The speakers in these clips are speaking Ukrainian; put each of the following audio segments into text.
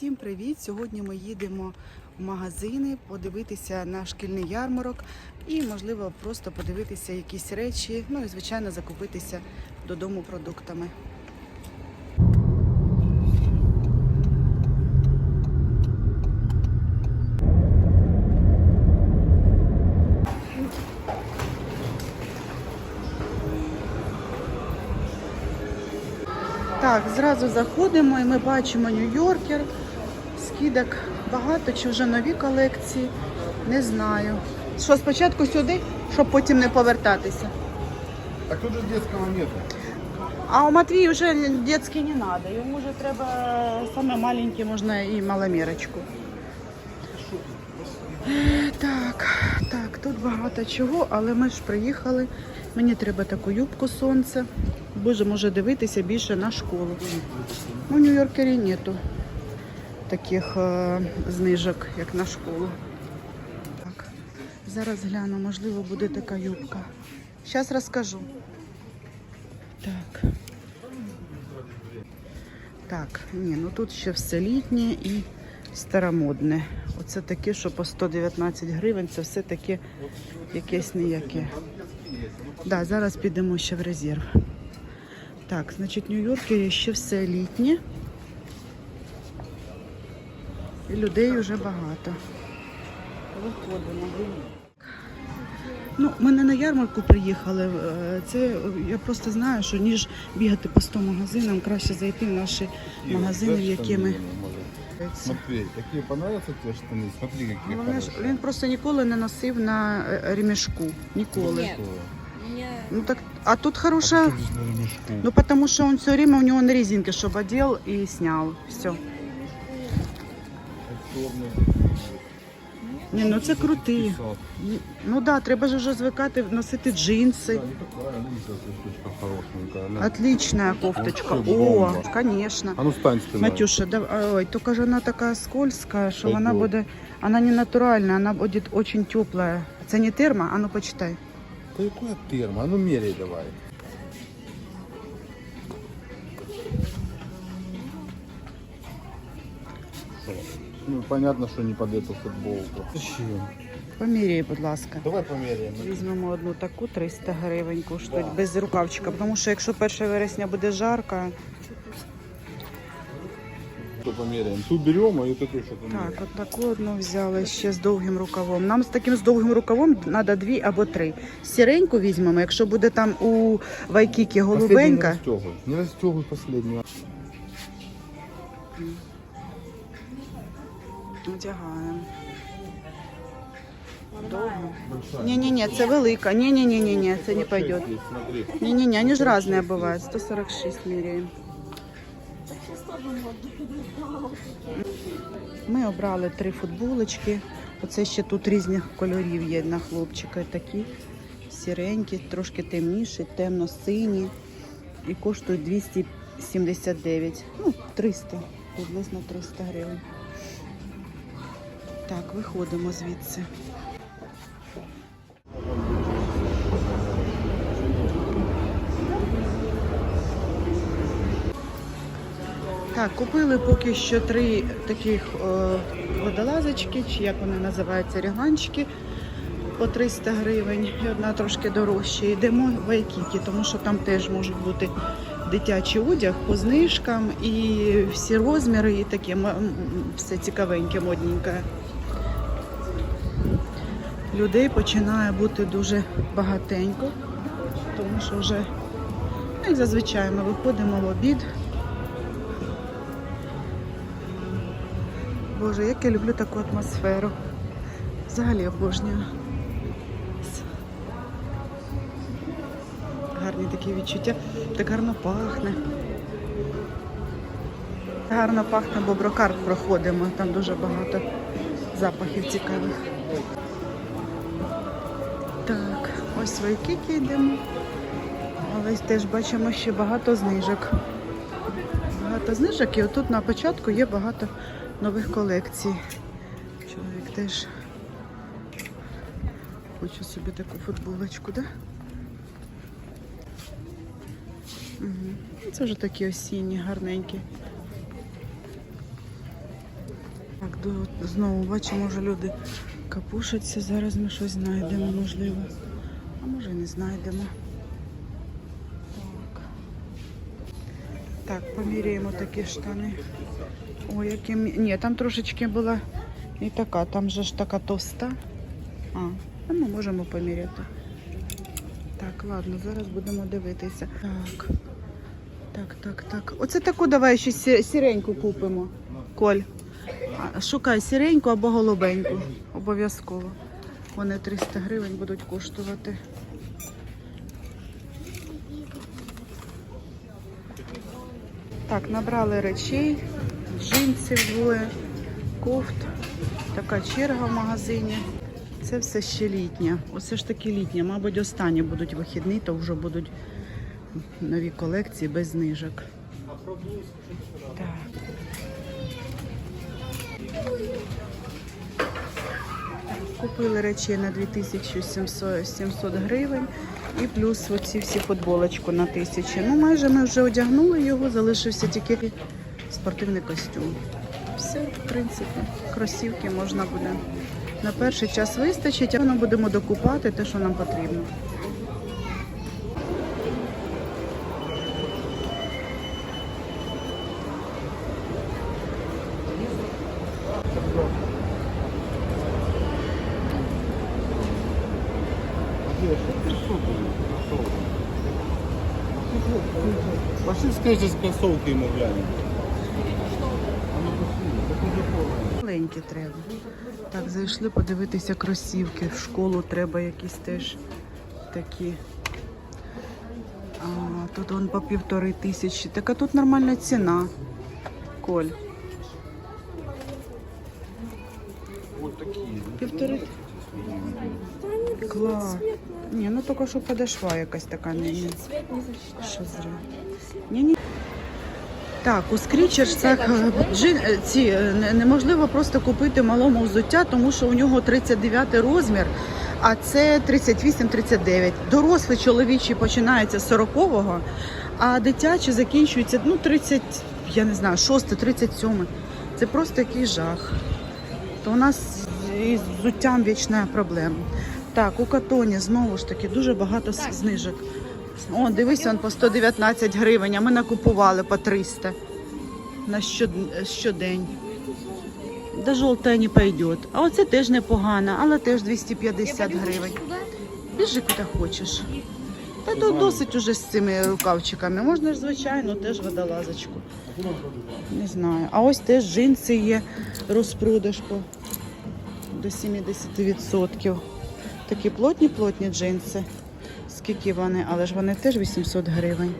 Всім привіт! Сьогодні ми їдемо в магазини подивитися на шкільний ярмарок і, можливо, просто подивитися якісь речі. Ну і звичайно закупитися додому продуктами. Так, зразу заходимо і ми бачимо Нью-Йоркер. Скидок багато, чи вже нові колекції. Не знаю. Що спочатку сюди, щоб потім не повертатися. Так тут же детского нету. А у Матвію вже дитячий не треба. Йому вже треба саме маленьке, можна і маломірочку. Так, так, тут багато чого, але ми ж приїхали. Мені треба таку юбку сонце. Боже, може дивитися більше на школу. В Нью-Йоркері нету таких е, знижок, як на школу. Так, зараз гляну, можливо, буде така юбка. Зараз розкажу. Так. Так, ні, ну тут ще все літнє і старомодне. Оце таке, що по 119 гривень, це все таке якесь ніяке. Да, зараз підемо ще в резерв. Так, значить, в Нью-Йоркі ще все літнє. І людей вже багато. Виходимо. Ну, ми не на ярмарку приїхали. е, Це я просто знаю, що ніж бігати по 100 магазинам, краще зайти в наші магазини, в які ми. Матвей, какие понравятся тебе штаны? Смотри, ж, хорошие. він просто ніколи не носив на е, ремішку. Ніколи. Ні. Мне Ну так, а тут А хороша. на ремешку? Ну потому что он все время у него на резинке, чтобы одел и снял. Все. Удобно. Ні, ну це крутий. Ну да, треба ж вже звикати носити джинси. Такая. Отличная кофточка. Вообще О, бомба. конечно. А ну стань спиной. Матюша, да, ой, тільки ж вона така скользка, що вона Пойдет. буде, вона не натуральна, вона буде дуже тепла. Це не термо, а ну почитай. Да какая термо? А ну меряй давай. Ну, понятно, что не под эту футболку. Зачем? Поміряй, будь ласка. Давай померяем. Візьмемо одну таку 300 гривень коштують без рукавчика, тому що якщо 1 вересня буде жарко, Что померяем? Ту берем, а вот эту еще померяем. Так, от таку одну взяли ще з довгим рукавом. Нам з таким з довгим рукавом треба дві або три. Сіреньку візьмемо, якщо буде там у Вайкікі голубенька. Последний не расстегивай. Не расстегивай последнюю. Одягаємо. Довго. Ні-ні-ні, це велика. Ні-ні-ні, це не пойде. Смотри. Ні-ні-ні, вони ж різні бувають. 146 міряємо. Ми обрали три футболочки. Оце ще тут різних кольорів є на хлопчика. Такі сіренькі, трошки темніші, темно-сині. І коштують 279. Ну, 300, приблизно 300 гривень. Так, виходимо звідси. Так, купили поки що три таких е, водолазочки, чи як вони називаються, реганчики по 300 гривень. І одна трошки дорожча. Йдемо в Айкікі, тому що там теж можуть бути дитячий одяг по знижкам і всі розміри, і таке все цікавеньке, модненьке. Людей починає бути дуже багатенько, тому що вже, ну, як зазвичай, ми виходимо в обід. Боже, як я люблю таку атмосферу. Взагалі обожнюю. Гарні такі відчуття. Так гарно пахне. Гарно пахне, бо брокарт проходимо. Там дуже багато запахів цікавих. Так, ось в Вайкікі йдемо. Але теж бачимо ще багато знижок. Багато знижок і отут на початку є багато нових колекцій. Чоловік теж хоче собі таку футболочку, да? Угу. Це вже такі осінні, гарненькі. Так, знову бачимо, може люди капушаться. Зараз ми щось знайдемо, можливо. А може не знайдемо. Так. Так, поміряємо такі штани. Ой, які... Ні, там трошечки була і така, там же ж така товста. А, а ми можемо поміряти. Так, ладно, зараз будемо дивитися. Так. Так, так, так. Оце таку давай ще сіреньку купимо. Коль. Шукай сіреньку або голубеньку. Обов'язково. Вони 300 гривень будуть коштувати. Так, набрали речей, джинсів двоє, кофт. Така черга в магазині. Це все ще літнє. Оце ж таки літнє. Мабуть, останні будуть вихідні, то вже будуть нові колекції без знижок. Так. Купили речі на 2700 гривень і плюс оці всі футболочку на 1000. Ну, майже ми вже одягнули його, залишився тільки спортивний костюм. Все, в принципі, кросівки можна буде. На перший час вистачить, а ми будемо докупати те, що нам потрібно. Пошли скажи с кроссовки ему глянем. Маленькі треба. Так, зайшли подивитися кросівки. В школу треба якісь теж такі. А, тут вон по півтори тисячі. Так а тут нормальна ціна. Коль. Півтори. Клас. Ні, ну тільки що подошва якась така. Не. Що зря. Ні, ні. Так, у скрічерсах е, джин, е, ці, е, неможливо просто купити малому взуття, тому що у нього 39 розмір, а це 38-39. Дорослий чоловічий починається з 40-го, а дитячі закінчується ну, 30, я не знаю, 6, 37. Це просто який жах. То у нас із взуттям вічна проблема. Так, у катоні знову ж таки дуже багато с- знижок. О, дивись, он по 119 гривень, а ми накупували по 300 на щод... щодень. До жовтої не пойде. А оце теж непогано, але теж 250 гривень. Біжи куди хочеш. Та то досить уже з цими рукавчиками. Можна ж, звичайно, теж водолазочку. Не знаю. А ось теж джинси є, розпродаж до 70%. Такі плотні-плотні джинси. Скільки вони, але ж вони теж 800 гривень.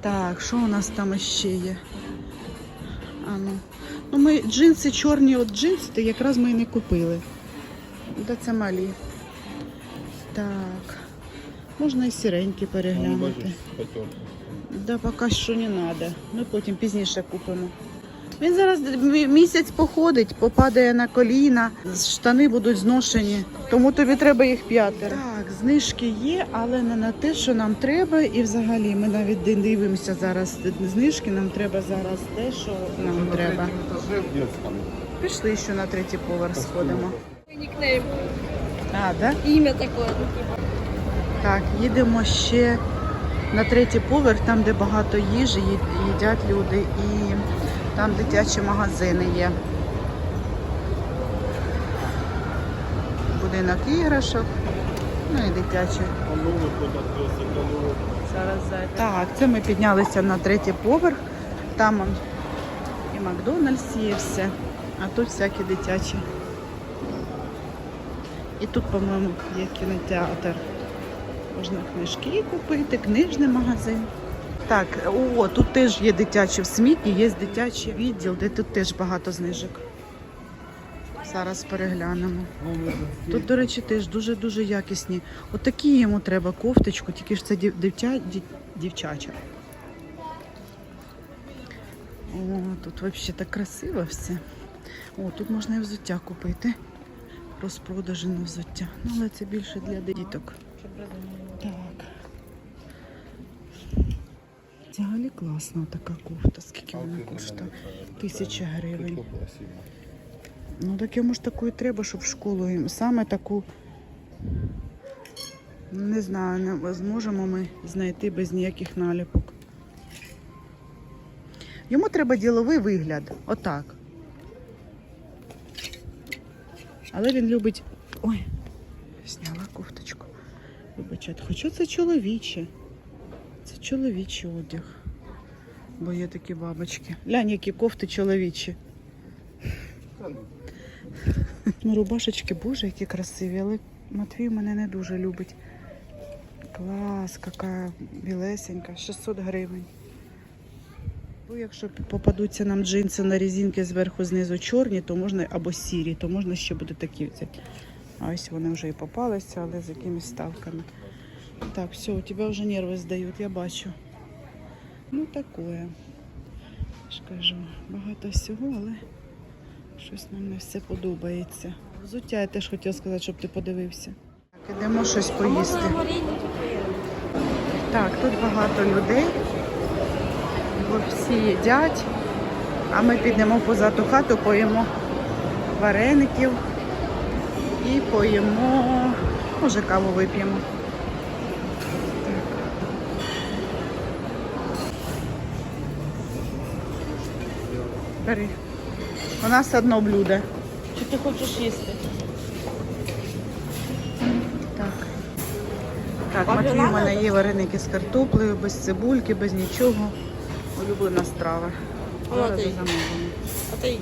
Так, що у нас там ще є? А ну. Ну, ми джинси чорні, от джинси, то якраз ми і не купили. Де це малі. Так. Можна і сіренькі переглянути. Да, поки що не треба. Ми потім пізніше купимо. Він зараз місяць походить, попадає на коліна, штани будуть зношені, тому тобі треба їх п'ятеро. Так, знижки є, але не на те, що нам треба. І взагалі ми навіть дивимося зараз знижки. Нам треба зараз те, що нам треба. Пішли ще на третій поверх сходимо. Никнейм. А, да? Имя такое. ну. Так, їдемо ще на третій поверх, там, де багато їжі, їдять люди, і там дитячі магазини є. Будинок іграшок, ну і дитячі. Так, це ми піднялися на третій поверх. Там і Макдональдс є все, а тут всякі дитячі. І тут, по-моєму, є кінотеатр. Можна книжки купити, книжний магазин. Так, о, тут теж є дитячі в Сміті, є дитячий відділ, де тут теж багато знижок. Зараз переглянемо. Тут, до речі, теж дуже-дуже якісні. Отакі йому треба кофточку, тільки ж це дівча, дів- дівчача. О, тут взагалі так красиво все. О, тут можна і взуття купити. Розпродажі на взуття. Ну, але це більше для діток. Так. Взагалі класна така кофта. Скільки вона коштує? Тисяча гривень. Ну так йому ж таку і треба, щоб в школу. Саме таку. Не знаю, не зможемо ми знайти без ніяких наліпок. Йому треба діловий вигляд. Отак. Але він любить. Ой, зняла кофточку. Вибачайте, хоча це чоловіче. Це чоловічий одяг. Бо є такі бабочки. Глянь, які кофти чоловічі. Ну, рубашечки, боже, які красиві, але Матвій мене не дуже любить. Клас, яка білесенька, 600 гривень. Ну, якщо попадуться нам джинси на резинки зверху знизу чорні, то можна або сірі, то можна ще буде такі взяти. А ось вони вже і попалися, але з якимись ставками. Так, все, у тебе вже нерви здають, я бачу. Ну, такое. Ж кажу, багато всього, але щось нам не все подобається. Взуття я теж хотіла сказати, щоб ти подивився. Так, ідемо щось поїсти. Так, тут багато людей. Бо всі їдять. А ми підемо поза ту хату, поїмо вареників і поїмо, може, каву вип'ємо. Бери. У нас одно блюдо. Чи ти хочеш їсти? Так. Так, Матвій у мене є вареники з картоплею, без цибульки, без нічого. Улюблена страва. Зараз. А ти.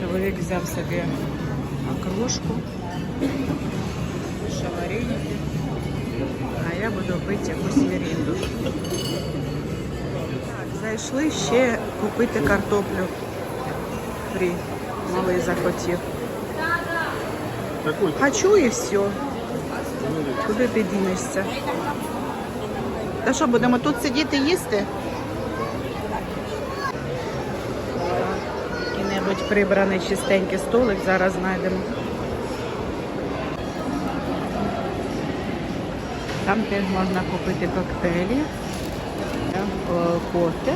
Чоловік взяв собі окрошку, шавариники, а я буду пити якусь мірінду. Так, зайшли ще купити картоплю. Фрі. Малий захотів. Хочу і все. Куди ти дінешся? Та що, будемо тут сидіти їсти? Який-небудь прибраний чистенький столик зараз знайдемо. Там теж можна купити коктейлі, е, кофе,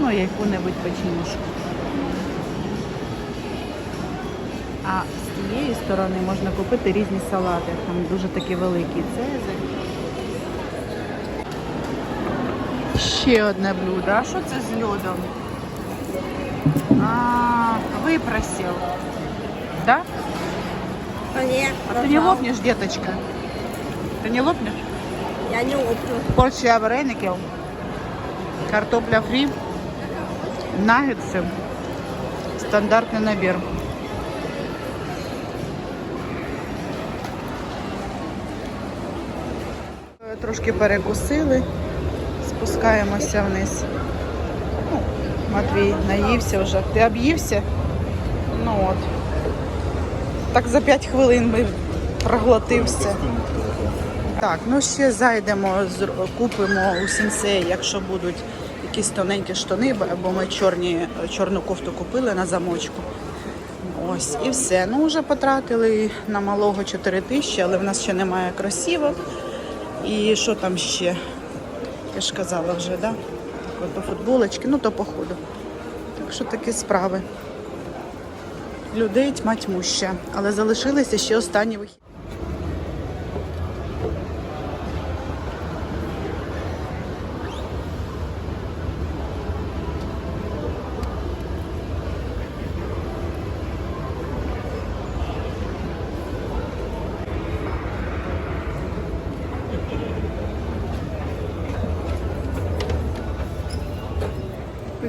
ну яку-небудь печіночку. А з цієї сторони можна купити різні салати. Там дуже такі великі цезарь. Ще одне блюдо. А що це з льодом? А, випросив. Да? А ні, ты не лопнешь, деточка? Ты не лопнешь? Я не лоплю. Порція вареників, картопля фрі, нагетси, стандартний набір. Трошки перекусили, спускаємося вниз. Ну, Матвій наївся вже. Ти об'ївся? Ну от. Так за 5 хвилин ми проглотив все. Так, ну ще зайдемо, купимо у сінсеї, якщо будуть якісь тоненькі штани, бо- ми чорні, чорну кофту купили на замочку. Ось і все. Ну, вже потратили на малого 4 тисячі, але в нас ще немає кросівок. І що там ще? Я ж казала вже, да? Так, от, футболочки, ну то походу. Так що такі справи. Людей тьма тьмуща, але залишилися ще останні вихідні.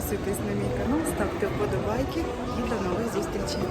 Підписуйтесь на мій канал, ставте вподобайки і до нових зустрічей.